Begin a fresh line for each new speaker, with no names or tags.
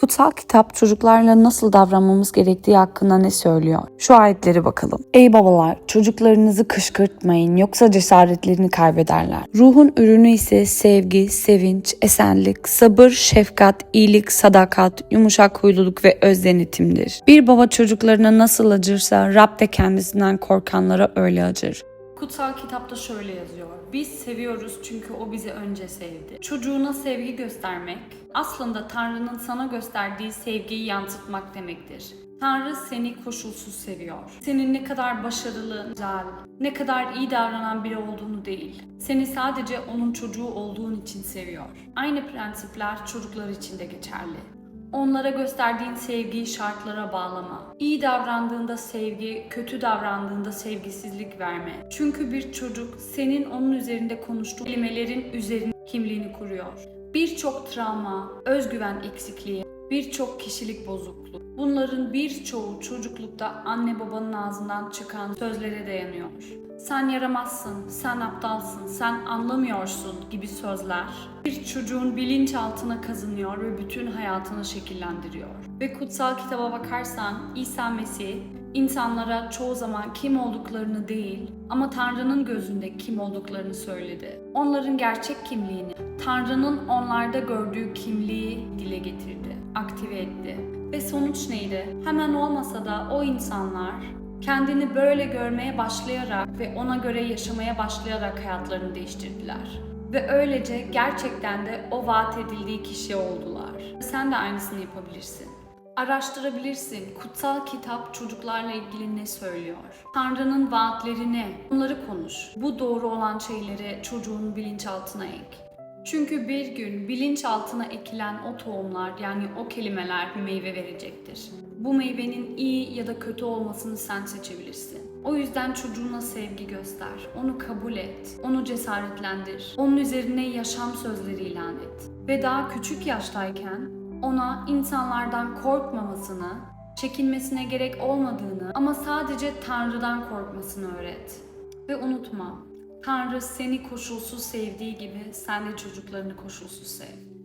Kutsal kitap çocuklarla nasıl davranmamız gerektiği hakkında ne söylüyor? Şu ayetleri bakalım. Ey babalar çocuklarınızı kışkırtmayın yoksa cesaretlerini kaybederler. Ruhun ürünü ise sevgi, sevinç, esenlik, sabır, şefkat, iyilik, sadakat, yumuşak huyluluk ve öz denetimdir. Bir baba çocuklarına nasıl acırsa Rab de kendisinden korkanlara öyle acır.
Kutsal kitapta şöyle yazıyor. Biz seviyoruz çünkü o bizi önce sevdi. Çocuğuna sevgi göstermek aslında Tanrı'nın sana gösterdiği sevgiyi yansıtmak demektir. Tanrı seni koşulsuz seviyor. Senin ne kadar başarılı, güzel, ne kadar iyi davranan biri olduğunu değil. Seni sadece onun çocuğu olduğun için seviyor. Aynı prensipler çocuklar için de geçerli. Onlara gösterdiğin sevgiyi şartlara bağlama. İyi davrandığında sevgi, kötü davrandığında sevgisizlik verme. Çünkü bir çocuk senin onun üzerinde konuştuğu kelimelerin üzerine kimliğini kuruyor. Birçok travma, özgüven eksikliği, birçok kişilik bozukluğu. Bunların birçoğu çocuklukta anne babanın ağzından çıkan sözlere dayanıyor. Sen yaramazsın, sen aptalsın, sen anlamıyorsun gibi sözler bir çocuğun bilinçaltına kazınıyor ve bütün hayatını şekillendiriyor. Ve kutsal kitaba bakarsan İsa Mesih insanlara çoğu zaman kim olduklarını değil ama Tanrı'nın gözünde kim olduklarını söyledi. Onların gerçek kimliğini, Tanrı'nın onlarda gördüğü kimliği dile getirdi, aktive etti. Ve sonuç neydi? Hemen olmasa da o insanlar kendini böyle görmeye başlayarak ve ona göre yaşamaya başlayarak hayatlarını değiştirdiler. Ve öylece gerçekten de o vaat edildiği kişi oldular. Sen de aynısını yapabilirsin. Araştırabilirsin. Kutsal kitap çocuklarla ilgili ne söylüyor? Tanrı'nın vaatleri ne? Bunları konuş. Bu doğru olan şeyleri çocuğun bilinçaltına ek. Çünkü bir gün bilinçaltına ekilen o tohumlar yani o kelimeler bir meyve verecektir. Bu meyvenin iyi ya da kötü olmasını sen seçebilirsin. O yüzden çocuğuna sevgi göster, onu kabul et, onu cesaretlendir, onun üzerine yaşam sözleri ilan et. Ve daha küçük yaştayken ona insanlardan korkmamasını, çekinmesine gerek olmadığını ama sadece Tanrı'dan korkmasını öğret. Ve unutma, Tanrı seni koşulsuz sevdiği gibi sen de çocuklarını koşulsuz sev.